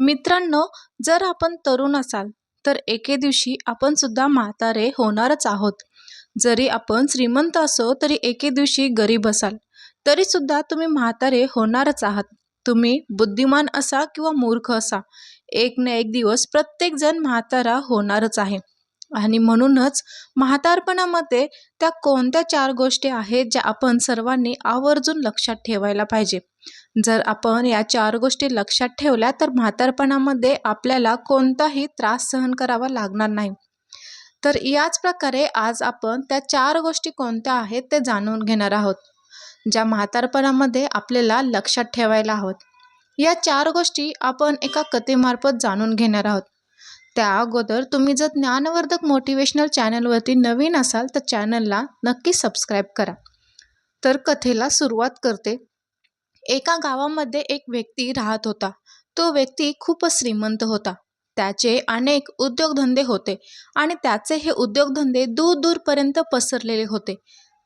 मित्रांनो जर आपण तरुण असाल तर एके दिवशी आपण सुद्धा म्हातारे होणारच आहोत. जरी आपण श्रीमंत असो तरी एके दिवशी गरीब असाल तरीसुद्धा तुम्ही म्हातारे होणारच आहात. तुम्ही बुद्धिमान असा किंवा मूर्ख असा. एक ना एक दिवस प्रत्येकजण म्हातारा होणारच आहे. आणि म्हणूनच म्हातारपणामध्ये त्या कोणत्या चार गोष्टी आहेत ज्या आपण सर्वांनी आवर्जून लक्षात ठेवायला पाहिजे? जर आपण या चार गोष्टी लक्षात ठेवल्या तर म्हातारपणामध्ये आपल्याला कोणताही त्रास सहन करावा लागणार नाही. तर याच प्रकारे आज आपण त्या चार गोष्टी कोणत्या आहेत ते जाणून घेणार आहोत ज्या म्हातारपणामध्ये आपल्याला लक्षात ठेवायला हवं या चार गोष्टी आपण एका कथेमार्फत जाणून घेणार आहोत. त्या अगोदर तुम्ही जर ज्ञानवर्धक मोटिवेशनल चॅनलवरती नवीन असाल तर चॅनलला नक्की सबस्क्राईब करा. तर कथेला सुरुवात करते. एका गावामध्ये एक व्यक्ती राहत होता. तो व्यक्ती खूपच श्रीमंत होता. त्याचे अनेक उद्योगधंदे होते आणि त्याचे हे उद्योगधंदे दूर दूरपर्यंत पसरलेले होते.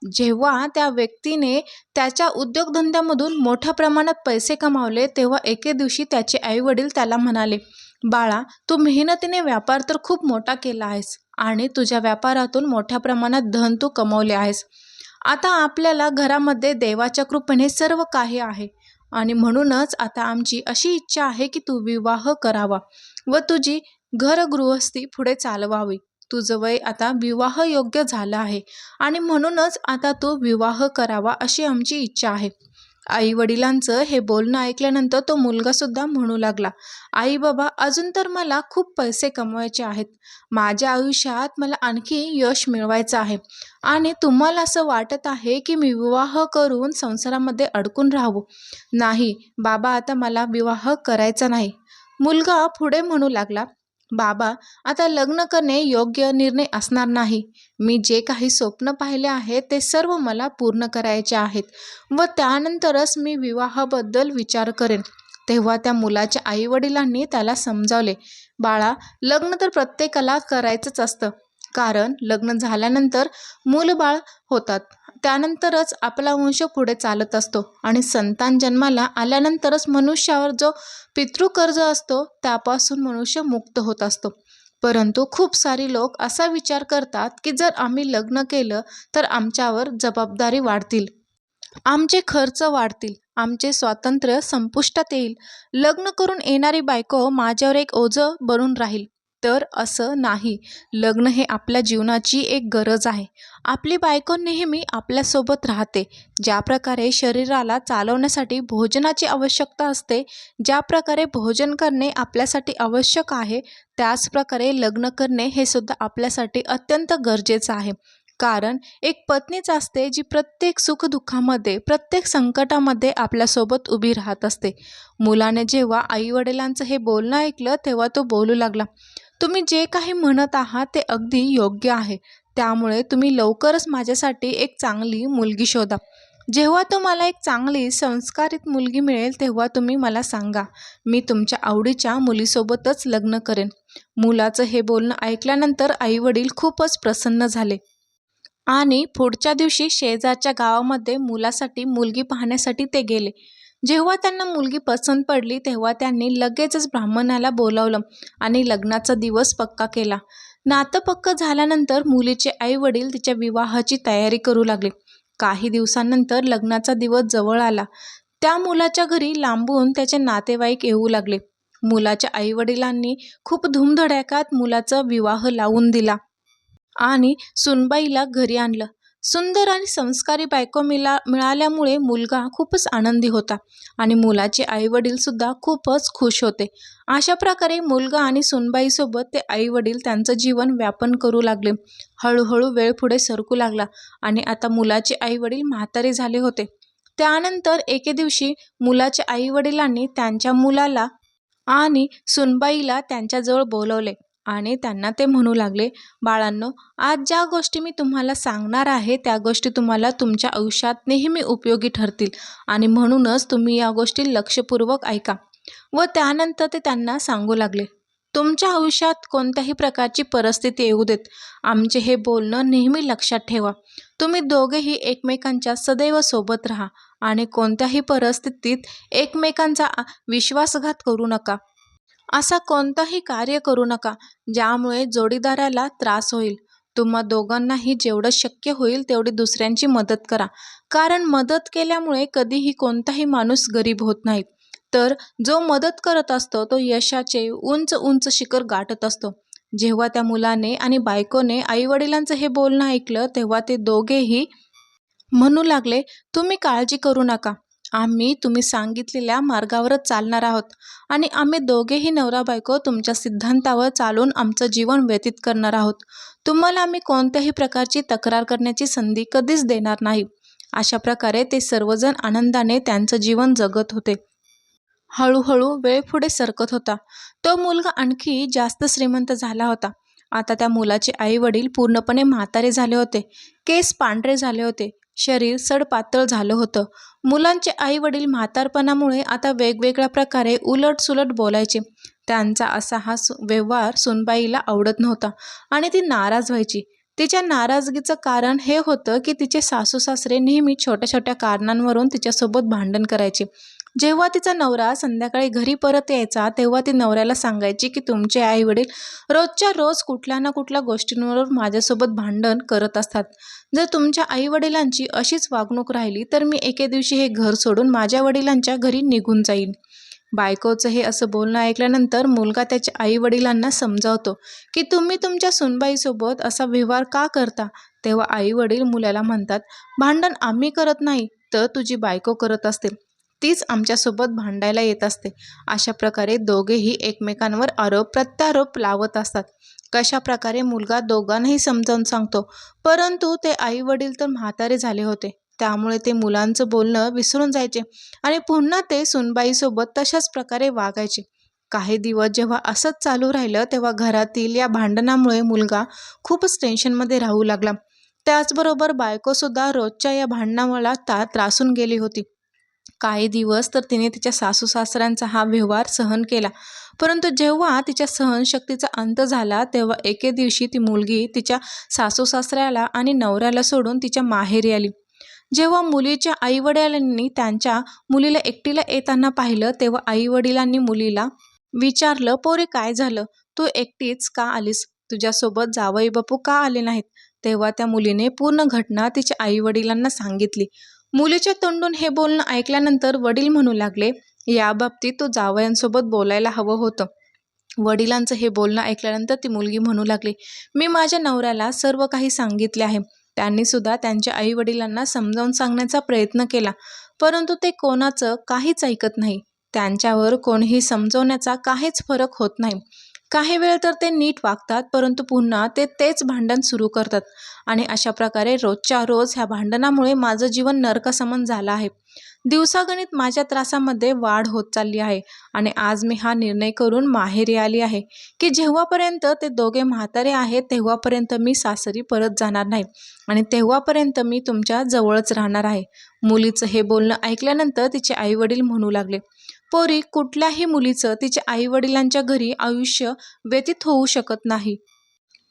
जेव्हा त्या व्यक्तीने त्याच्या उद्योगधंद्यामधून मोठ्या प्रमाणात पैसे कमावले तेव्हा एके दिवशी त्याचे आईवडील त्याला म्हणाले बाळा तू मेहनतीने व्यापार तर खूप मोठा केला आहेस आणि तुझ्या व्यापारातून मोठ्या प्रमाणात धन तू कमवले आहेस. आता आपल्याला घरामध्ये देवाच्या कृपेने सर्व काही आहे आणि म्हणूनच आता आमची अशी इच्छा आहे की तू विवाह करावा व तुझी घरगृहस्थी पुढे चालवावी. तुझं वय आता विवाह योग्य झालं आहे आणि म्हणूनच आता तू विवाह करावा अशी आमची इच्छा आहे. आई वडिलांचं हे बोलणं ऐकल्यानंतर तो मुलगासुद्धा म्हणू लागला आई बाबा अजून तर मला खूप पैसे कमवायचे आहेत. माझ्या आयुष्यात मला आणखी यश मिळवायचं आहे. आणि तुम्हाला असं वाटत आहे की मी विवाह करून संसारामध्ये अडकून राहावं? नाही बाबा आता मला विवाह करायचा नाही. मुलगा पुढे म्हणू लागला बाबा आता लग्न करणे योग्य निर्णय असणार नाही. मी जे काही स्वप्न पाहिले आहे ते सर्व मला पूर्ण करायचे आहेत व त्यानंतरच मी विवाहाबद्दल विचार करेन. तेव्हा त्या मुलाच्या आईवडिलांनी त्याला समजावले बाळा लग्न तर प्रत्येकाला करायचंच असतं. कारण लग्न झाल्यानंतर मूलबाळ होतात. त्यानंतरच आपला वंश पुढे चालत असतो आणि संतान जन्माला आल्यानंतरच मनुष्यावर जो पितृकर्ज असतो त्यापासून मनुष्य मुक्त होत असतो. परंतु खूप सारी लोक असा विचार करतात की जर आम्ही लग्न केलं तर आमच्यावर जबाबदारी वाढतील. आमचे खर्च वाढतील. आमचे स्वातंत्र्य संपुष्टात येईल. लग्न करून येणारी बायको माझ्यावर एक ओझं बनून राहील. तर असं नाही. लग्न हे आपल्या जीवनाची एक गरज आहे. आपली बायको नेहमी आपल्यासोबत राहते. ज्या प्रकारे शरीराला चालवण्यासाठी भोजनाची आवश्यकता असते ज्या प्रकारे भोजन करणे आपल्यासाठी आवश्यक आहे त्याच प्रकारे लग्न करणे हे सुद्धा आपल्यासाठी अत्यंत गरजेचं आहे. कारण एक पत्नीच असते जी प्रत्येक सुखदुःखामध्ये प्रत्येक संकटामध्ये आपल्यासोबत उभी राहत असते. मुलाने जेव्हा आईवडिलांचं हे बोलणं ऐकलं तेव्हा तो बोलू लागला तुम्ही जे काही म्हणत आहात ते अगदी योग्य आहे. त्यामुळे तुम्ही लवकरच माझ्यासाठी एक चांगली मुलगी शोधा. जेव्हा तुम्हाला एक चांगली संस्कारित मुलगी मिळेल तेव्हा तुम्ही मला सांगा. मी तुमच्या आवडीच्या मुलीसोबतच लग्न करेन. मुलाचं हे बोलणं ऐकल्यानंतर आईवडील खूपच प्रसन्न झाले. आणि पुढच्या दिवशी शेजारच्या गावामध्ये मुलासाठी मुलगी पाहण्यासाठी ते गेले. जेव्हा त्यांना मुलगी पसंत पडली तेव्हा त्यांनी लगेचच ब्राह्मणाला बोलावलं आणि लग्नाचा दिवस पक्का केला. नातं पक्क झाल्यानंतर मुलीचे आई वडील तिच्या विवाहाची तयारी करू लागले. काही दिवसांनंतर लग्नाचा दिवस जवळ आला. त्या मुलाच्या घरी लांबून त्याचे नातेवाईक येऊ लागले. मुलाच्या आईवडिलांनी खूप धुमधडाक्यात मुलाचा विवाह लावून दिला आणि सुनबाईला घरी आणलं. सुंदर आणि संस्कारी बायको मिला मिळाल्यामुळे मुलगा खूपच आनंदी होता आणि मुलाचे आईवडीलसुद्धा खूपच खुश होते. अशा प्रकारे मुलगा आणि सुनबाईसोबत ते आईवडील त्यांचं जीवन व्यापन करू लागले. हळूहळू वेळ पुढे सरकू लागला आणि आता मुलाचे आईवडील म्हातारे झाले होते. त्यानंतर एके दिवशी मुलाच्या आईवडिलांनी त्यांच्या मुलाला आणि सुनबाईला त्यांच्याजवळ बोलवले. आणि त्यांना ते म्हणू लागले बाळांनो आज ज्या गोष्टी मी तुम्हाला सांगणार आहे त्या गोष्टी तुम्हाला तुमच्या आयुष्यात नेहमी उपयोगी ठरतील आणि म्हणूनच तुम्ही या गोष्टी लक्षपूर्वक ऐका. व त्यानंतर ते त्यांना सांगू लागले तुमच्या आयुष्यात कोणत्याही प्रकारची परिस्थिती येऊ देत. आमचे हे बोलणं नेहमी लक्षात ठेवा. तुम्ही दोघेही एकमेकांच्या सदैव सोबत राहा आणि कोणत्याही परिस्थितीत एकमेकांचा विश्वासघात करू नका. असा कोणताही कार्य करू नका ज्यामुळे जोडीदाराला त्रास होईल. तुम्हा दोघांनाही जेवढं शक्य होईल तेवढी दुसऱ्यांची मदत करा. कारण मदत केल्यामुळे कधीही कोणताही माणूस गरीब होत नाही. तर जो मदत करत असतो तो यशाचे उंच उंच शिखर गाठत असतो. जेव्हा त्या मुलाने आणि बायकोने आईवडिलांचं हे बोलणं ऐकलं तेव्हा ते दोघेही म्हणू लागले तुम्ही काळजी करू नका. आम्ही तुम्ही सांगितलेल्या मार्गावरच चालणार आहोत. आणि आम्ही दोघेही नवरा बायको तुमच्या सिद्धांतावर चालून आमचं जीवन व्यतीत करणार आहोत. तुम्हाला आम्ही कोणत्याही प्रकारची तक्रार करण्याची संधी कधीच देणार नाही. अशा प्रकारे ते सर्वजण आनंदाने त्यांचं जीवन जगत होते. हळूहळू वेळ पुढे सरकत होता. तो मुलगा आणखी जास्त श्रीमंत झाला होता. आता त्या मुलाचे आई वडील पूर्णपणे म्हातारे झाले होते. केस पांढरे झाले होते. शरीर सडपातळ झालं होतं. मुलांचे आई वडील म्हातारपणामुळे आता वेगवेगळ्या प्रकारे उलटसुलट बोलायचे. त्यांचा असा हा सु व्यवहार सुनबाईला आवडत नव्हता आणि ती नाराज व्हायची. तिच्या नाराजगीचं कारण हे होतं की तिचे सासू सासरे नेहमी छोट्या छोट्या कारणांवरून तिच्यासोबत भांडण करायचे. जेव्हा तिचा नवरा संध्याकाळी घरी परत यायचा तेव्हा ती नवऱ्याला सांगायची की तुमचे आई वडील रोजच्या रोज कुठल्या ना कुठल्या गोष्टींवर माझ्यासोबत भांडण करत असतात. जर तुमच्या आई वडिलांची अशीच वागणूक राहिली तर मी एके दिवशी हे घर सोडून माझ्या वडिलांच्या घरी निघून जाईन. बायकोचं हे असं बोलणं ऐकल्यानंतर मुलगा त्याच्या आई वडिलांना समजावतो की तुम्ही तुमच्या सुनबाईसोबत असा व्यवहार का करता? तेव्हा आई वडील मुलाला म्हणतात भांडण आम्ही करत नाही तर तुझी बायको करत असते तीच आमच्यासोबत भांडायला येत असते. अशा प्रकारे दोघेही एकमेकांवर आरोप प्रत्यारोप लावत असतात. कशा प्रकारे मुलगा दोघांनाही समजावून सांगतो. परंतु ते आई वडील तर म्हातारे झाले होते. त्यामुळे ते मुलांचं बोलणं विसरून जायचे आणि पुन्हा ते सुनबाईसोबत तशाच प्रकारे वागायचे. काही दिवस जेव्हा असंच चालू राहिलं तेव्हा घरातील या भांडणामुळे मुलगा खूपच टेन्शनमध्ये राहू लागला. त्याचबरोबर बायकोसुद्धा रोजच्या या भांडणामुळे ता त्रासून गेली होती. काही दिवस तर तिने तिच्या सासू सासऱ्यांचा हा व्यवहार सहन केला. परंतु जेव्हा तिच्या सहनशक्तीचा अंत झाला तेव्हा एके दिवशी ती मुलगी तिच्या सासू सासऱ्याला आणि नवऱ्याला सोडून तिच्या माहेरी आली. जेव्हा मुलीच्या आईवडिलांनी त्यांच्या मुलीला एकटीला येताना पाहिलं तेव्हा आईवडिलांनी मुलीला विचारलं पोरे काय झालं? तू एकटीच का आलीस? तुझ्यासोबत जावई बापू का आले नाहीत? तेव्हा त्या मुलीने पूर्ण घटना तिच्या आईवडिलांना सांगितली. मुलीच्या तोंडून हे बोलणं ऐकल्यानंतर वडील म्हणू लागले याबाबतीत तो जावयांसोबत बोलायला हवं होतं. वडिलांचं हे बोलणं ऐकल्यानंतर ती मुलगी म्हणू लागली मी माझ्या नवऱ्याला सर्व काही सांगितले आहे. त्यांनी सुद्धा त्यांच्या आई वडिलांना समजावून सांगण्याचा प्रयत्न केला परंतु ते कोणाचं काहीच ऐकत नाही. त्यांच्यावर कोणीही समजवण्याचा काहीच फरक होत नाही. काही वेळ तर ते नीट वागतात परंतु पुन्हा ते तेच भांडण सुरू करतात. आणि अशा प्रकारे रोजच्या रोज ह्या भांडणामुळे माझं जीवन नरकासमान झालं आहे. दिवसागणित माझ्या त्रासामध्ये वाढ होत चालली आहे आणि आज मी हा निर्णय करून माहेरी आली आहे की जेव्हापर्यंत ते दोघे म्हातारे आहेत तेव्हापर्यंत मी सासरी परत जाणार नाही आणि तेव्हापर्यंत मी तुमच्या जवळच राहणार आहे. मुलीचं हे बोलणं ऐकल्यानंतर तिचे आईवडील म्हणू लागले पोरी कुठल्याही मुलीचं तिच्या आईवडिलांच्या घरी आयुष्य व्यतीत होऊ शकत नाही.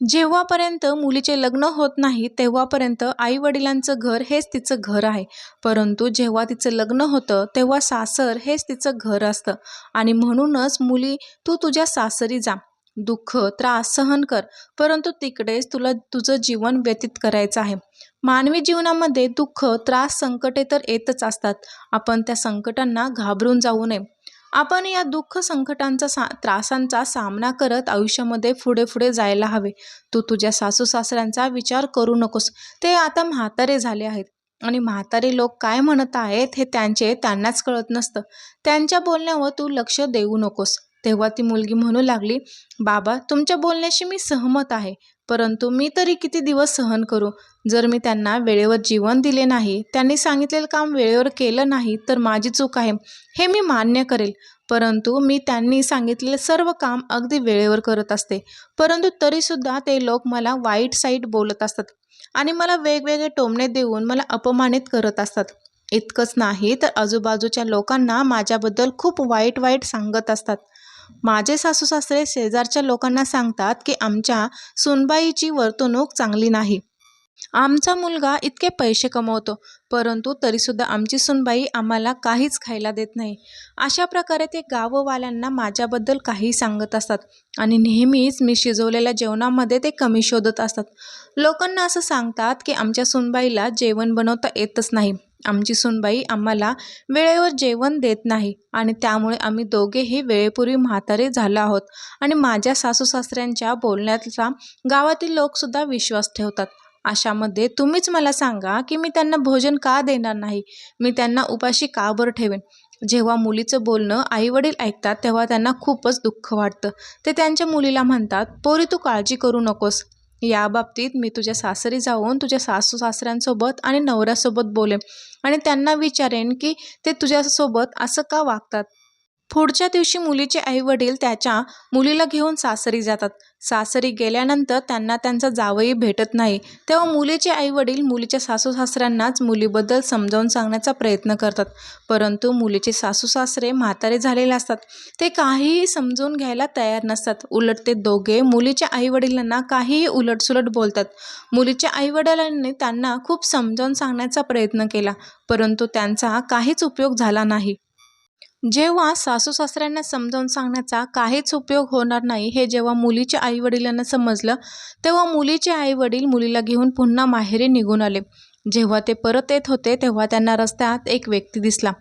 जेव्हापर्यंत मुलीचे लग्न होत नाही तेव्हापर्यंत आईवडिलांचं घर हेच तिचं घर आहे. परंतु जेव्हा तिचं लग्न होतं तेव्हा सासर हेच तिचं घर असतं. आणि म्हणूनच मुली तू तुझ्या सासरी जा. दुःख त्रास सहन कर. परंतु तिकडेच तुला तुझं जीवन व्यतीत करायचं आहे. मानवी जीवनामध्ये दुःख त्रास संकटे तर येतच असतात. आपण त्या संकटांना घाबरून जाऊ नये. आपण या दुःख संकटांचा सा त्रासांचा सामना करत आयुष्यामध्ये पुढे पुढे जायला हवे. तू तुझ्या सासू सासऱ्यांचा विचार करू नकोस. ते आता म्हातारे झाले आहेत. आणि म्हातारे लोक काय म्हणत आहेत हे त्यांचे त्यांनाच कळत नसतं. त्यांच्या बोलण्यावर तू लक्ष देऊ नकोस. तेव्हा ती मुलगी म्हणू लागली बाबा तुमच्या बोलण्याशी मी सहमत आहे. परंतु मी तरी किती दिवस सहन करू? जर मी त्यांना वेळेवर जीवन दिले नाही त्यांनी सांगितलेलं काम वेळेवर केलं नाही तर माझी चूक आहे हे मी मान्य करेल. परंतु मी त्यांनी सांगितलेले सर्व काम अगदी वेळेवर करत असते. परंतु तरीसुद्धा ते लोक मला वाईट साईट बोलत असतात आणि मला वेगवेगळे टोमणे देऊन मला अपमानित करत असतात. इतकंच नाही तर आजूबाजूच्या लोकांना माझ्याबद्दल खूप वाईट वाईट सांगत असतात. माझे सासू सासरे शेजारच्या लोकांना सांगतात की आमच्या सुनबाईची वर्तणूक चांगली नाही. आमचा मुलगा इतके पैसे कमवतो परंतु तरीसुद्धा आमची सुनबाई आम्हाला काहीच खायला देत नाही. अशा प्रकारे ते गाववाल्यांना माझ्याबद्दल काही सांगत असतात आणि नेहमीच मी शिजवलेल्या जेवणामध्ये ते कमी शोधत असतात. लोकांना असं सांगतात की आमच्या सुनबाईला जेवण बनवता येतच नाही. आमची सुनबाई आम्हाला वेळेवर जेवण देत नाही आणि त्यामुळे आम्ही दोघेही वेळेपूर्वी म्हातारे झालो आहोत आणि माझ्या सासू सासऱ्यांच्या बोलण्याचा गावातील लोकसुद्धा विश्वास ठेवतात. अशामध्ये तुम्हीच मला सांगा की मी त्यांना भोजन का देणार नाही? मी त्यांना उपाशी का बरं ठेवेन? जेव्हा मुलीचं बोलणं आईवडील ऐकतात तेव्हा त्यांना खूपच दुःख वाटतं. ते त्यांच्या मुलीला म्हणतात पोरी तू काळजी करू नकोस. या बाबतीत मी तुझ्या सासरी जाऊन तुझ्या सासू सासऱ्यांसोबत आणि नवऱ्यासोबत बोलेन. आणि त्यांना विचारेन की ते तुझ्यासोबत असं का वागतात? पुढच्या दिवशी मुलीचे आईवडील त्याच्या मुलीला घेऊन सासरी जातात. सासरी गेल्यानंतर त्यांना त्यांचा जावई भेटत नाही. तेव्हा मुलीचे आईवडील मुलीच्या सासू सासऱ्यांनाच मुलीबद्दल समजावून सांगण्याचा प्रयत्न करतात. परंतु मुलीचे सासू सासरे म्हातारे झालेले असतात. ते काहीही समजून घ्यायला तयार नसतात. उलट ते दोघे मुलीच्या आईवडिलांना काहीही उलटसुलट बोलतात. मुलीच्या आईवडिलांनी त्यांना खूप समजावून सांगण्याचा प्रयत्न केला परंतु त्यांचा काहीच उपयोग झाला नाही. जेव्हा सासू सासऱ्यांना समजावून सांगण्याचा काहीच उपयोग होणार नाही हे जेव्हा मुलीच्या आईवडिलांना समजलं तेव्हा मुलीचे आईवडील मुलीला घेऊन पुन्हा माहेरी निघून आले. जेव्हा ते परत येत होते तेव्हा त्यांना रस्त्यात एक व्यक्ती दिसला.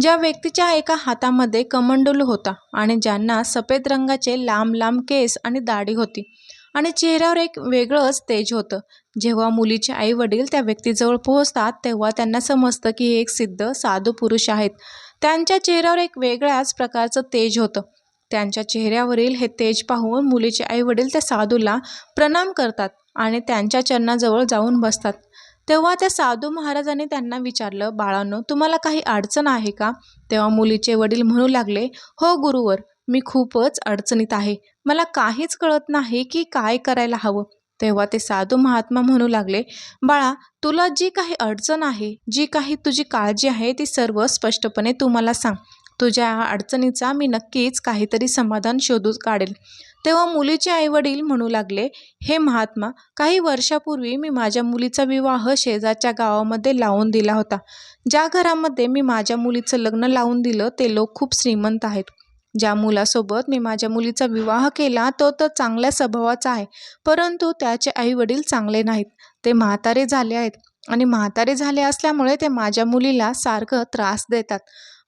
ज्या व्यक्तीच्या एका हातामध्ये कमंडलू होता आणि ज्यांना सफेद रंगाचे लांब लांब केस आणि दाढी होती आणि चेहऱ्यावर एक वेगळंच तेज होतं. जेव्हा मुलीचे आईवडील त्या व्यक्तीजवळ पोहोचतात तेव्हा त्यांना समजतं की हे एक सिद्ध साधू पुरुष आहेत. त्यांच्या चेहऱ्यावर एक वेगळ्याच प्रकारचं तेज होतं. त्यांच्या चेहऱ्यावरील हे तेज पाहून मुलीचे आईवडील त्या साधूला प्रणाम करतात आणि त्यांच्या चरणाजवळ जाऊन बसतात. तेव्हा त्या साधू महाराजांनी त्यांना विचारलं बाळांनो तुम्हाला काही अडचण आहे का? तेव्हा मुलीचे वडील म्हणू लागले हो गुरुवर मी खूपच अडचणीत आहे. मला काहीच कळत नाही की काय करायला हवं. तेव्हा ते साधू महात्मा म्हणू लागले बाळा तुला जी काही अडचण आहे जी काही तुझी काळजी आहे ती सर्व स्पष्टपणे तू मला सांग. तुझ्या अडचणीचा मी नक्कीच काहीतरी समाधान शोधून काढेल. तेव्हा मुलीचे आईवडील म्हणू लागले हे महात्मा काही वर्षापूर्वी मी माझ्या मुलीचा विवाह शेजारच्या गावामध्ये लावून दिला होता. ज्या घरामध्ये मी माझ्या मुलीचं लग्न लावून दिलं ते लोक खूप श्रीमंत आहेत. ज्या मुलासोबत मी माझ्या मुलीचा विवाह केला तो तर चांगल्या स्वभावाचा आहे. परंतु त्याचे आईवडील चांगले नाहीत. ते म्हातारे झाले आहेत आणि म्हातारे झाले असल्यामुळे ते माझ्या मुलीला सारखं त्रास देतात.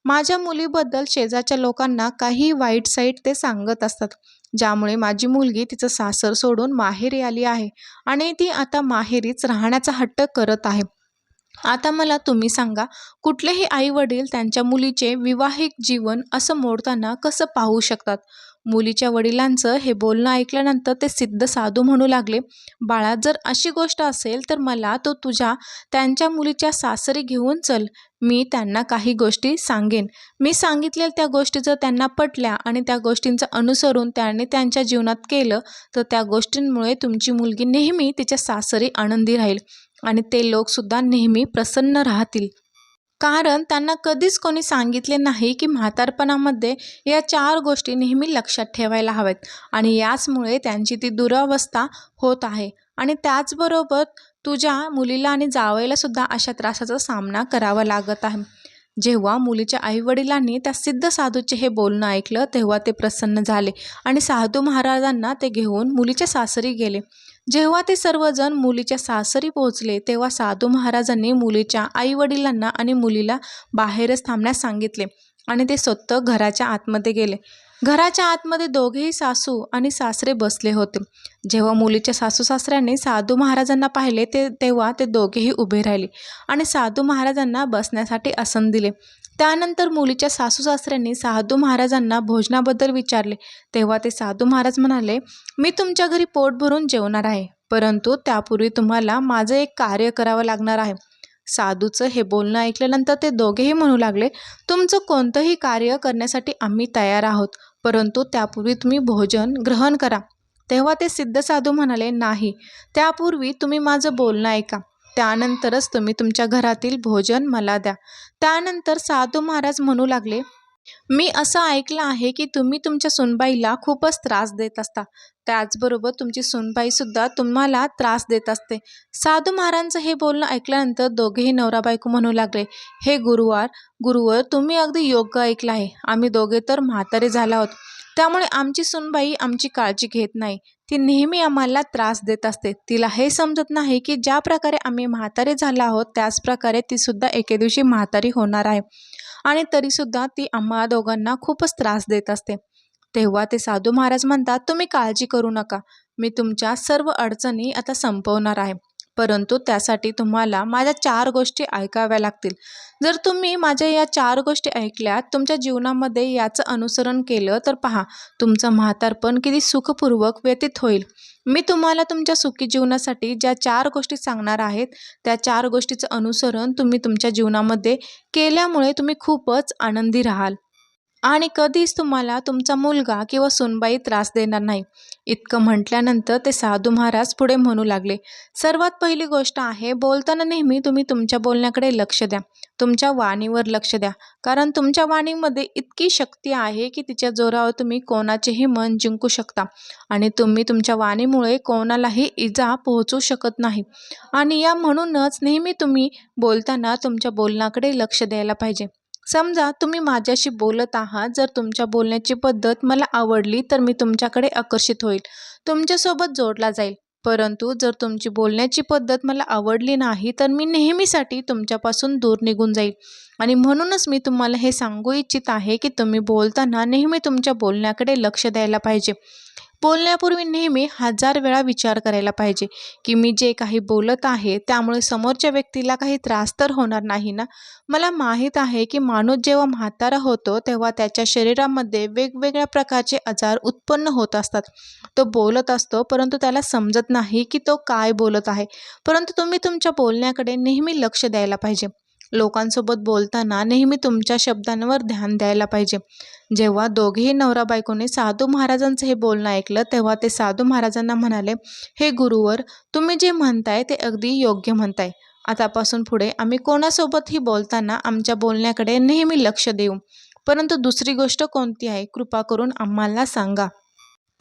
माझ्या मुलीबद्दल शेजारच्या लोकांना काही वाईट साईट ते सांगत असतात ज्यामुळे माझी मुलगी तिचं सासर सोडून माहेरी आली आहे आणि ती आता माहेरीच राहण्याचा हट्ट करत आहे. आता मला तुम्ही सांगा कुठलेही आई वडील त्यांच्या मुलीचे विवाहिक जीवन असं मोडताना कसं पाहू शकतात? मुलीच्या वडिलांचं हे बोलणं ऐकल्यानंतर ते सिद्ध साधू म्हणू लागले बाळा जर अशी गोष्ट असेल तर मला तो तुझ्या त्यांच्या मुलीच्या सासरी घेऊन चल. मी त्यांना काही गोष्टी सांगेन. मी सांगितलेल्या त्या गोष्टी जर त्यांना पटल्या आणि त्या गोष्टींचं अनुसरून त्याने त्यांच्या जीवनात केलं तर त्या गोष्टींमुळे तुमची मुलगी नेहमी तिच्या सासरी आनंदी राहील आणि ते लोकसुद्धा नेहमी प्रसन्न राहतील. कारण त्यांना कधीच कोणी सांगितले नाही की म्हातारपणामध्ये या चार गोष्टी नेहमी लक्षात ठेवायला हव्यात आणि याचमुळे त्यांची ती दुरावस्था होत आहे. आणि त्याचबरोबर तुझ्या मुलीला आणि जावयालासुद्धा अशा त्रासाचा सामना करावा लागत आहे. जेव्हा मुलीच्या आईवडिलांनी त्या सिद्ध साधूचे हे बोलणं ऐकलं तेव्हा ते प्रसन्न झाले आणि साधू महाराजांना ते घेऊन मुलीच्या सासरी गेले. जेव्हा ते सर्वजण मुलीच्या सासरी पोहोचले तेव्हा साधू महाराजांनी मुलीच्या आईवडिलांना आणि मुलीला बाहेरच थांबण्यास सांगितले आणि ते स्वतः घराच्या आतमध्ये गेले. घराच्या आतमध्ये दोघेही सासू आणि सासरे बसले होते. जेव्हा मुलीच्या सासू सासऱ्यांनी साधू महाराजांना पाहिले ते तेव्हा ते दोघेही उभे राहिले आणि साधू महाराजांना बसण्यासाठी आसन दिले. त्यानंतर मुलीच्या सासू सासऱ्यांनी साधू महाराजांना भोजनाबद्दल विचारले. तेव्हा ते साधू महाराज म्हणाले मी तुमच्या घरी पोट भरून जेवणार आहे परंतु त्यापूर्वी तुम्हाला माझं एक कार्य करावं लागणार आहे. साधूचं हे बोलणं ऐकल्यानंतर ते दोघेही म्हणू लागले तुमचं कोणतंही कार्य करण्यासाठी आम्ही तयार आहोत परंतु त्यापूर्वी तुम्ही भोजन ग्रहण करा. तेव्हा ते सिद्ध साधू म्हणाले नाही त्यापूर्वी तुम्ही माझं बोलणं ऐका. त्यानंतरच तुम्ही तुमच्या घरातील भोजन मला द्या. त्यानंतर साधू महाराज म्हणू लागले मी असं ऐकलं आहे की तुम्ही तुमच्या सुनबाईला खूपच त्रास देत असता. त्याचबरोबर तुमची सुनबाईसुद्धा तुम्हाला त्रास देत असते. साधू महाराजांचं हे बोलणं ऐकल्यानंतर दोघेही नवरा बायको म्हणू लागले हे गुरुवार गुरुवर तुम्ही अगदी योग्य ऐकलं आहे. आम्ही दोघे तर म्हातारे झाला आहोत. त्यामुळे आमची सुनबाई आमची काळजी घेत नाही. ती नेहमी आम्हाला त्रास देत असते. तिला हे समजत नाही की ज्या प्रकारे आम्ही म्हातारे झालो आहोत त्याच प्रकारे तीसुद्धा एके दिवशी म्हातारी होणार आहे. आणि तरीसुद्धा ती आम्हा दोघांना खूपच त्रास देत असते. तेव्हा ते साधू महाराज म्हणतात तुम्ही काळजी करू नका. मी तुमच्या सर्व अडचणी आता संपवणार आहे. परंतु त्यासाठी तुम्हाला माझ्या चार गोष्टी ऐकाव्या लागतील. जर तुम्ही माझ्या या चार गोष्टी ऐकल्यात तुमच्या जीवनामध्ये याचं अनुसरण केलं तर पहा तुमचं म्हातारपण किती सुखपूर्वक व्यतीत होईल. मी तुम्हाला तुमच्या सुखी जीवनासाठी ज्या चार गोष्टी सांगणार आहेत त्या चार गोष्टीचं अनुसरण तुम्ही तुमच्या जीवनामध्ये केल्यामुळे तुम्ही खूपच आनंदी राहाल. आणि कधीच तुम्हाला तुमचा मुलगा किंवा सुनबाई त्रास देणार नाही. इतकं म्हटल्यानंतर ते साधू महाराज पुढे म्हणू लागले सर्वात पहिली गोष्ट आहे बोलताना नेहमी तुम्ही तुमच्या बोलण्याकडे लक्ष द्या. तुमच्या वाणीवर लक्ष द्या. कारण तुमच्या वाणीमध्ये इतकी शक्ती आहे की तिच्या जोरावर तुम्ही कोणाचेही मन जिंकू शकता आणि तुम्ही तुमच्या वाणीमुळे कोणालाही इजा पोहोचू शकत नाही. आणि या म्हणूनच नेहमी तुम्ही बोलताना तुमच्या बोलण्याकडे लक्ष द्यायला पाहिजे. समजा तुम्ही माझ्याशी बोलत आहात जर तुमच्या बोलण्याची पद्धत मला आवडली तर मी तुमच्याकडे आकर्षित होईल. तुमच्यासोबत जोडला जाईल. परंतु जर तुमची बोलण्याची पद्धत मला आवडली नाही तर मी नेहमीसाठी तुमच्यापासून दूर निघून जाईल. आणि म्हणूनच मी तुम्हाला हे सांगू इच्छित आहे की तुम्ही बोलताना नेहमी तुमच्या बोलण्याकडे लक्ष द्यायला पाहिजे. बोलण्यापूर्वी नेहमी हजार वेळा विचार करायला पाहिजे की मी जे काही बोलत आहे त्यामुळे समोरच्या व्यक्तीला काही त्रास तर होणार नाही ना? मला माहीत आहे की माणूस जेव्हा म्हातारा होतो तेव्हा त्याच्या शरीरामध्ये वेगवेगळ्या प्रकारचे आजार उत्पन्न होत असतात. तो बोलत असतो परंतु त्याला समजत नाही की तो काय बोलत आहे. परंतु तुम्ही तुमच्या बोलण्याकडे नेहमी लक्ष द्यायला पाहिजे. लोकांसोबत बोलताना नेहमी तुमच्या शब्दांवर ध्यान द्यायला पाहिजे. जेव्हा दोघेही नवरा बायकोने साधू महाराजांचं हे बोलणं ऐकलं तेव्हा ते साधू महाराजांना म्हणाले हे गुरुवर तुम्ही जे म्हणताय ते अगदी योग्य म्हणताय. आतापासून पुढे आम्ही कोणासोबतही बोलताना आमच्या बोलण्याकडे नेहमी लक्ष देऊ. परंतु दुसरी गोष्ट कोणती आहे कृपा करून आम्हाला सांगा.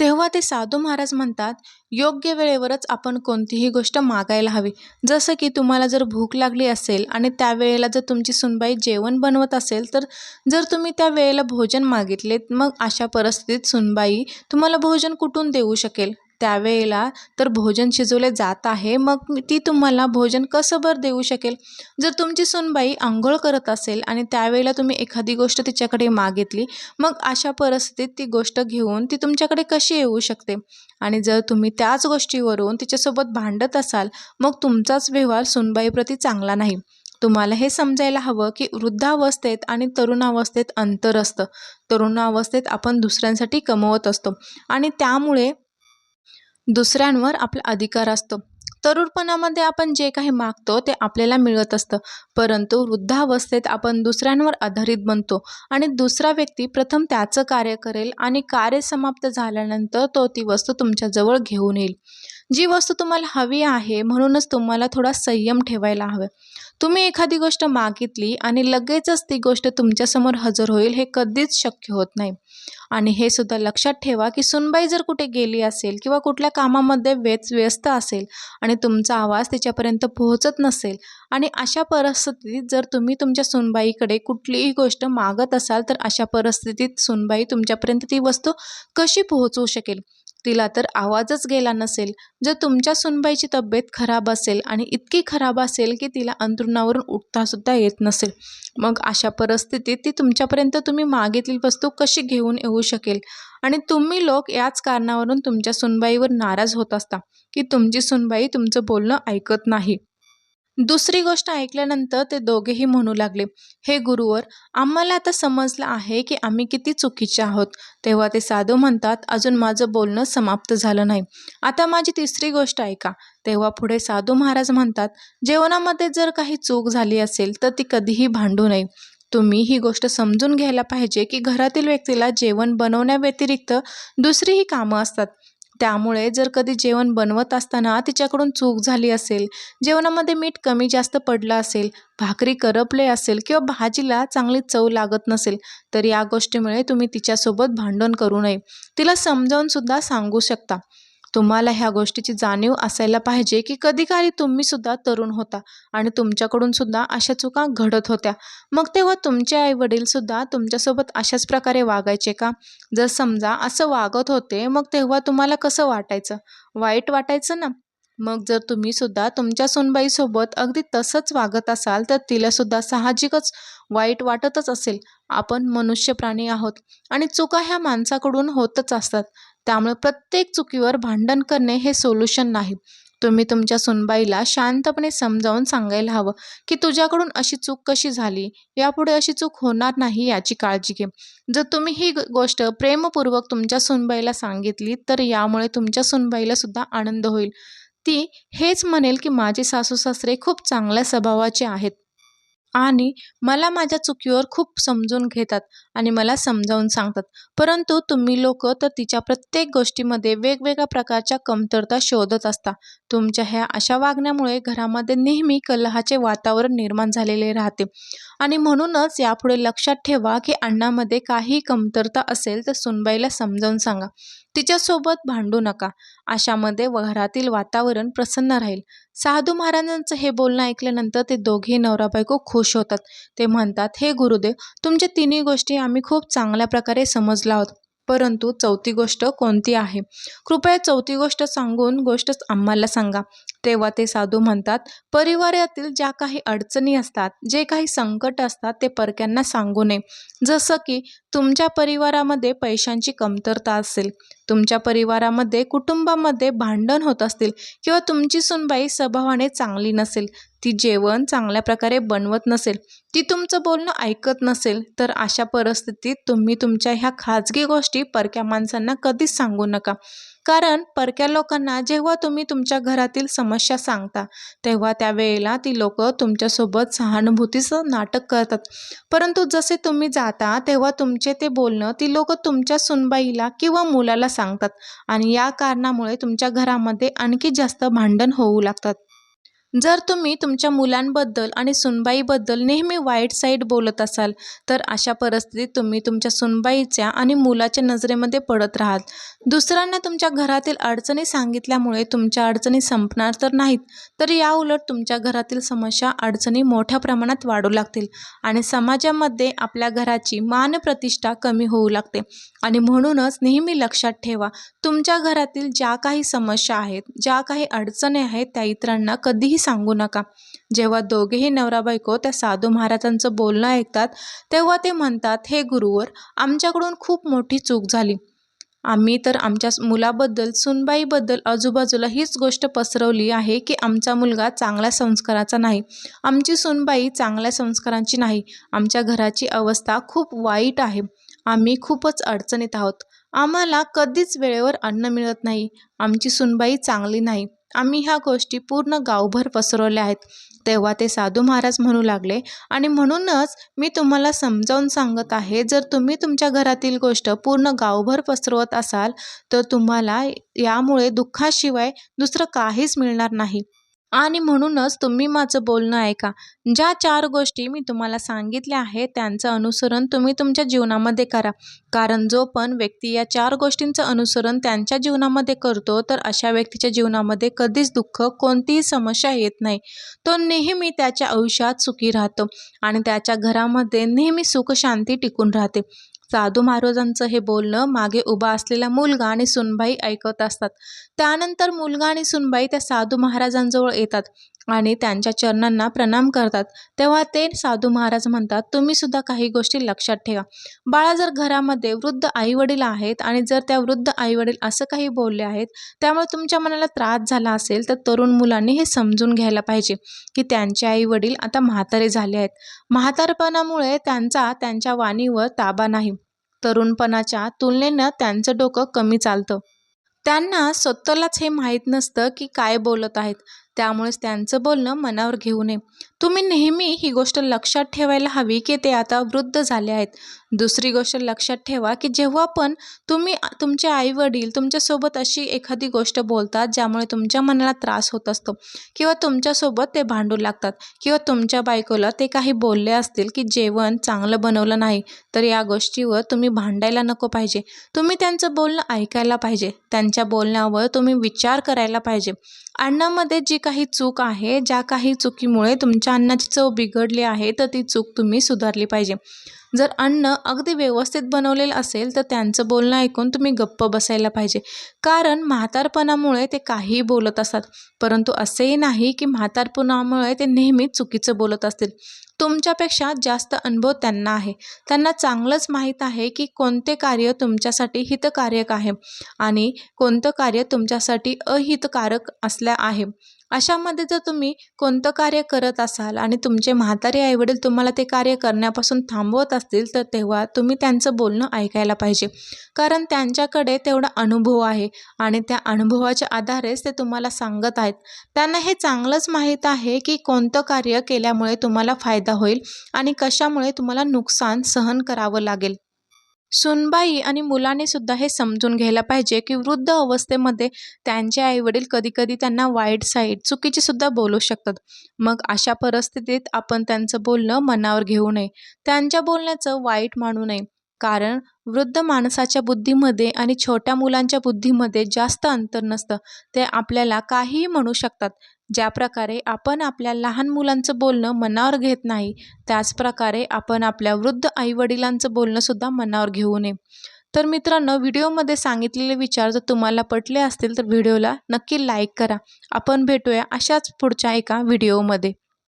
तेव्हा ते साधू महाराज म्हणतात योग्य वेळेवरच आपण कोणतीही गोष्ट मागायला हवी. जसं की तुम्हाला जर भूक लागली असेल आणि त्यावेळेला जर तुमची सुनबाई जेवण बनवत असेल तर जर तुम्ही त्या वेळेला भोजन मागितले मग अशा परिस्थितीत सुनबाई तुम्हाला भोजन कुठून देऊ शकेल? त्यावेळेला तर भोजन शिजवले जात आहे. मग ती तुम्हाला भोजन कसं बरं देऊ शकेल? जर तुमची सुनबाई आंघोळ करत असेल आणि त्यावेळेला तुम्ही एखादी गोष्ट तिच्याकडे मागितली मग अशा परिस्थितीत ती गोष्ट घेऊन ती तुमच्याकडे कशी येऊ शकते? आणि जर तुम्ही त्याच गोष्टीवरून तिच्यासोबत भांडत असाल मग तुमचाच व्यवहार सुनबाईप्रती चांगला नाही. तुम्हाला हे समजायला हवं की वृद्धावस्थेत आणि तरुणावस्थेत अंतर असतं. तरुणावस्थेत आपण दुसऱ्यांसाठी कमवत असतो. आणि त्यामुळे दुसऱ्यांवर आपला अधिकार असतो. तरुणपणामध्ये आपण जे काही मागतो ते आपल्याला मिळत असतं. परंतु वृद्धावस्थेत आपण दुसऱ्यांवर आधारित बनतो आणि दुसरा व्यक्ती प्रथम त्याचं कार्य करेल आणि कार्य समाप्त झाल्यानंतर तो ती वस्तू तुमच्याजवळ घेऊन येईल. जी वस्तू तुम्हाला हवी आहे म्हणूनच तुम्हाला थोडा संयम ठेवायला हवं. तुम्ही एखादी गोष्ट मागितली आणि लगेचच ती गोष्ट तुमच्यासमोर हजर होईल हे कधीच शक्य होत नाही. आणि हे सुद्धा लक्षात ठेवा की सुनबाई जर कुठे गेली असेल किंवा कुठल्या कामामध्ये वेच व्यस्त असेल आणि तुमचा आवाज तिच्यापर्यंत पोहोचत नसेल आणि अशा परिस्थितीत जर तुम्ही तुमच्या सुनबाईकडे कुठलीही गोष्ट मागत असाल तर अशा परिस्थितीत सुनबाई तुमच्यापर्यंत ती वस्तू कशी पोहोचवू शकेल? तिला तर आवाजच गेला नसेल जर तुमच्या सुनबाईची तब्येत खराब असेल आणि इतकी खराब असेल की तिला अंतरुणावरून उठतासुद्धा येत नसेल मग अशा परिस्थितीत ती तुमच्यापर्यंत तुम्ही मागितली वस्तू कशी घेऊन येऊ शकेल? आणि तुम्ही लोक याच कारणावरून तुमच्या सुनबाईवर नाराज होत असता की तुमची सुनबाई तुमचं बोलणं ऐकत नाही. दुसरी गोष्ट ऐकल्यानंतर ते दोघेही म्हणू लागले हे गुरुवर आम्हाला आता समजलं आहे की आम्ही किती चुकीचे आहोत. तेव्हा ते साधू म्हणतात अजून माझं बोलणं समाप्त झालं नाही. आता माझी तिसरी गोष्ट ऐका. तेव्हा पुढे साधू महाराज म्हणतात जेवणामध्ये जर काही चूक झाली असेल तर ती कधीही भांडू नये. तुम्ही ही गोष्ट समजून घ्यायला पाहिजे की घरातील व्यक्तीला जेवण बनवण्याव्यतिरिक्त दुसरीही कामं असतात. त्यामुळे जर कधी जेवण बनवत असताना तिच्याकडून चूक झाली असेल जेवणामध्ये मीठ कमी जास्त पडलं असेल भाकरी करपले असेल किंवा भाजीला चांगली चव लागत नसेल तर या गोष्टीमुळे तुम्ही तिच्यासोबत भांडण करू नये. तिला समजावूनसुद्धा सांगू शकता. तुम्हाला ह्या गोष्टीची जाणीव असायला पाहिजे की कधी काळी तुम्हीसुद्धा तरुण होता आणि तुमच्याकडून सुद्धा अशा चुका घडत होत्या. मग तेव्हा तुमचे आईवडीलसुद्धा तुमच्यासोबत अशाच प्रकारे वागायचे का? जर समजा असं वागत होते मग तेव्हा तुम्हाला कसं वाटायचं? वाईट वाटायचं ना? मग जर तुम्ही सुद्धा तुमच्या सुनबाईसोबत अगदी तसंच वागत असाल तर तिलासुद्धा साहजिकच वाईट वाटतच असेल. आपण मनुष्य प्राणी आहोत आणि चुका ह्या माणसाकडून होतच असतात. त्यामुळे प्रत्येक चुकीवर भांडण करणे हे सोल्युशन नाही. तुम्ही तुमच्या सुनबाईला शांतपणे समजावून सांगायला हवं की तुझ्याकडून अशी चूक कशी झाली? यापुढे अशी चूक होणार नाही याची काळजी घे. जर तुम्ही ही गोष्ट प्रेमपूर्वक तुमच्या सुनबाईला सांगितली तर यामुळे तुमच्या सुनबाईला सुद्धा आनंद होईल. ती हेच म्हणेल की माझे सासू सासरे खूप चांगल्या स्वभावाचे आहेत. आणि मला माझ्या चुकीवर खूप समजून घेतात आणि मला समजावून सांगतात. परंतु तुम्ही लोक तर तिच्या प्रत्येक गोष्टीमध्ये वेगवेगळ्या प्रकारच्या कमतरता शोधत असता. तुमच्या ह्या अशा वागण्यामुळे घरामध्ये नेहमी कलहाचे वातावरण निर्माण झालेले राहते. आणि म्हणूनच यापुढे लक्षात ठेवा की अण्णामध्ये काही कमतरता असेल तर सुनबाईला समजावून सांगा. तिच्यासोबत भांडू नका. अशामध्ये घरातील वातावरण प्रसन्न राहील. साधू महाराजांचं हे बोलणं ऐकल्यानंतर ते दोघे नवरा बायको खुश होतात. ते म्हणतात हे गुरुदेव तुमच्या तिन्ही गोष्टी आम्ही खूप चांगल्या प्रकारे समजला आहोत परंतु चौथी गोष्ट कोणती आहे? कृपया चौथी गोष्ट सांगून गोष्ट आम्हाला सांगा. तेव्हा ते साधू म्हणतात परिवारातील ज्या काही अडचणी असतात जे काही संकट असतात ते परक्यांना सांगू नये. जसं की तुमच्या परिवारामध्ये पैशांची कमतरता असेल तुमच्या परिवारामध्ये कुटुंबामध्ये भांडण होत असतील किंवा तुमची सुनबाई स्वभावाने चांगली नसेल ती जेवण चांगल्या प्रकारे बनवत नसेल ती तुमचं बोलणं ऐकत नसेल तर अशा परिस्थितीत तुम्ही तुमच्या ह्या खाजगी गोष्टी परक्या माणसांना कधीच सांगू नका. कारण परक्या लोकांना जेव्हा तुम्ही तुमच्या घरातील समस्या सांगता तेव्हा त्यावेळेला ती लोक तुमच्यासोबत सहानुभूतीचं नाटक करतात. परंतु जसे तुम्ही जाता तेव्हा तुमचे ते बोलणं ती लोक तुमच्या सुनबाईला किंवा मुलाला सांगतात आणि या कारणामुळे तुमच्या घरामध्ये आणखी जास्त भांडण होऊ लागतात. जर तुम्ही तुमच्या मुलांबद्दल आणि सुनबाईबद्दल नेहमी वाईट साईड बोलत असाल तर अशा परिस्थितीत तुम्ही तुमच्या सुनबाईच्या आणि मुलाच्या नजरेमध्ये पडत राहाल. दुसऱ्यांना तुमच्या घरातील अडचणी सांगितल्यामुळे तुमच्या अडचणी संपणार तर नाहीत तर याउलट तुमच्या घरातील समस्या अडचणी मोठ्या प्रमाणात वाढू लागतील आणि समाजामध्ये आपल्या घराची मानप्रतिष्ठा कमी होऊ लागते. आणि म्हणूनच नेहमी लक्षात ठेवा तुमच्या घरातील ज्या काही समस्या आहेत ज्या काही अडचणी आहेत त्या इतरांना कधीही सांगू नका. जेव्हा दोघेही नवरा बायको त्या साधू महाराजांचं बोलणं ऐकतात तेव्हा ते म्हणतात हे गुरुवर आमच्याकडून खूप मोठी चूक झाली. आम्ही तर आमच्या मुलाबद्दल सुनबाईबद्दल आजूबाजूला हीच गोष्ट पसरवली आहे की आमचा मुलगा चांगल्या संस्काराचा नाही. आमची सुनबाई चांगल्या संस्कारांची नाही. आमच्या घराची अवस्था खूप वाईट आहे. आम्ही खूपच अडचणीत आहोत. आम्हाला कधीच वेळेवर अन्न मिळत नाही. आमची सुनबाई चांगली नाही. आम्ही ह्या गोष्टी पूर्ण गावभर पसरवल्या आहेत. तेव्हा ते साधू महाराज म्हणू लागले आणि म्हणूनच मी तुम्हाला समजावून सांगत आहे जर तुम्ही तुमच्या घरातील गोष्ट पूर्ण गावभर पसरवत असाल तर तुम्हाला यामुळे दुःखाशिवाय दुसरं काहीच मिळणार नाही. आणि म्हणूनच तुम्ही माझं बोलणं ऐका. ज्या चार गोष्टी मी तुम्हाला सांगितल्या आहेत त्यांचं अनुसरण तुम्ही तुमच्या जीवनामध्ये करा. कारण जो पण व्यक्ती या चार गोष्टींचं अनुसरण त्यांच्या जीवनामध्ये करतो तर अशा व्यक्तीच्या जीवनामध्ये कधीच दुःख कोणतीही समस्या येत नाही. तो नेहमी त्याच्या आयुष्यात सुखी राहतो आणि त्याच्या घरामध्ये नेहमी सुखशांती टिकून राहते. साधू महाराजांचं हे बोलणं मागे उभा असलेला मुलगा आणि सुनबाई ऐकत असतात. त्यानंतर मुलगा आणि सुनबाई त्या साधू महाराजांजवळ येतात. आणि त्यांच्या चरणांना प्रणाम करतात. तेव्हा ते साधू महाराज म्हणतात तुम्ही सुद्धा काही गोष्टी लक्षात ठेवा. बाळा जर घरामध्ये वृद्ध आईवडील आहेत आणि जर त्या वृद्ध आईवडील असं काही बोलले आहेत त्यामुळे तुमच्या मनाला त्रास झाला असेल तर तरुण मुलांनी हे समजून घ्यायला पाहिजे की त्यांचे आईवडील आता म्हातारे झाले आहेत. म्हातारपणामुळे त्यांचा त्यांच्या वाणीवर ताबा नाही. तरुणपणाच्या तुलनेनं त्यांचं डोकं कमी चालतं. त्यांना स्वतःलाच हे माहीत नसतं की काय बोलत आहेत. त्यामुळेच त्यांचं बोलणं मनावर घेऊ नये. तुम्ही नेहमी ही गोष्ट लक्षात ठेवायला हवी की ते आता वृद्ध झाले आहेत. दुसरी गोष्ट लक्षात ठेवा की जेव्हा पण तुम्ही तुमचे आईवडील तुमच्यासोबत अशी एखादी गोष्ट बोलतात ज्यामुळे तुमच्या मनाला त्रास होत असतो किंवा तुमच्यासोबत ते भांडू लागतात किंवा तुमच्या बायकोला ते काही बोलले असतील की जेवण चांगलं बनवलं नाही तर या गोष्टीवर तुम्ही भांडायला नको पाहिजे. तुम्ही त्यांचं बोलणं ऐकायला पाहिजे. त्यांच्या बोलण्यावर तुम्ही विचार करायला पाहिजे. अण्णामध्ये जी काही चूक आहे ज्या काही चुकीमुळे तुम तुमच्या अन्नाची चव बिघडली आहे तर ती चूक तुम्ही सुधारली पाहिजे. जर अन्न अगदी व्यवस्थित बनवलेलं असेल तर त्यांचं बोलणं ऐकून तुम्ही गप्प बसायला पाहिजे. कारण म्हातारपणामुळे ते काहीही बोलत असतात परंतु असेही नाही की म्हातारपणामुळे ते नेहमीच चुकीचं बोलत असतील. तुमच्यापेक्षा जास्त अनुभव त्यांना आहे. त्यांना चांगलंच माहीत आहे की कोणते कार्य तुमच्यासाठी हितकारक आहे आणि कोणतं कार्य तुमच्यासाठी अहितकारक असल्या आहे. अशामध्ये जर तुम्ही कोणतं कार्य करत असाल आणि तुमचे म्हातारे आईवडील तुम्हाला ते कार्य करण्यापासून थांबवत असतील तर तेव्हा तुम्ही त्यांचं बोलणं ऐकायला पाहिजे. कारण त्यांच्याकडे तेवढा अनुभव आहे आणि त्या अनुभवाच्या आधारेच ते तुम्हाला सांगत आहेत. त्यांना हे चांगलंच माहीत आहे की कोणतं कार्य केल्यामुळे तुम्हाला फायदा होईल आणि कशामुळे तुम्हाला नुकसान सहन करावं लागेल. सुनबाई आणि मुलाने सुद्धा हे समजून घ्यायला पाहिजे की वृद्ध अवस्थेमध्ये त्यांचे आईवडील कधीकधी त्यांना वाईट साईड चुकीचे सुद्धा बोलू शकतात. मग अशा परिस्थितीत आपण त्यांचं बोलणं मनावर घेऊ नये. त्यांच्या बोलण्याचं वाईट मानू नये. कारण वृद्ध माणसाच्या बुद्धीमध्ये आणि छोट्या मुलांच्या बुद्धीमध्ये जास्त अंतर नसतं. ते आपल्याला काहीही म्हणू शकतात. ज्या प्रकारे आपण आपल्या लहान मुलांचं बोलणं मनावर घेत नाही त्याचप्रकारे आपण आपल्या वृद्ध आईवडिलांचं बोलणंसुद्धा मनावर घेऊ नये. तर मित्रांनो व्हिडिओमध्ये सांगितलेले विचार जर तुम्हाला पटले असतील तर व्हिडिओला नक्की लाईक करा. आपण भेटूया अशाच पुढच्या एका व्हिडिओमध्ये.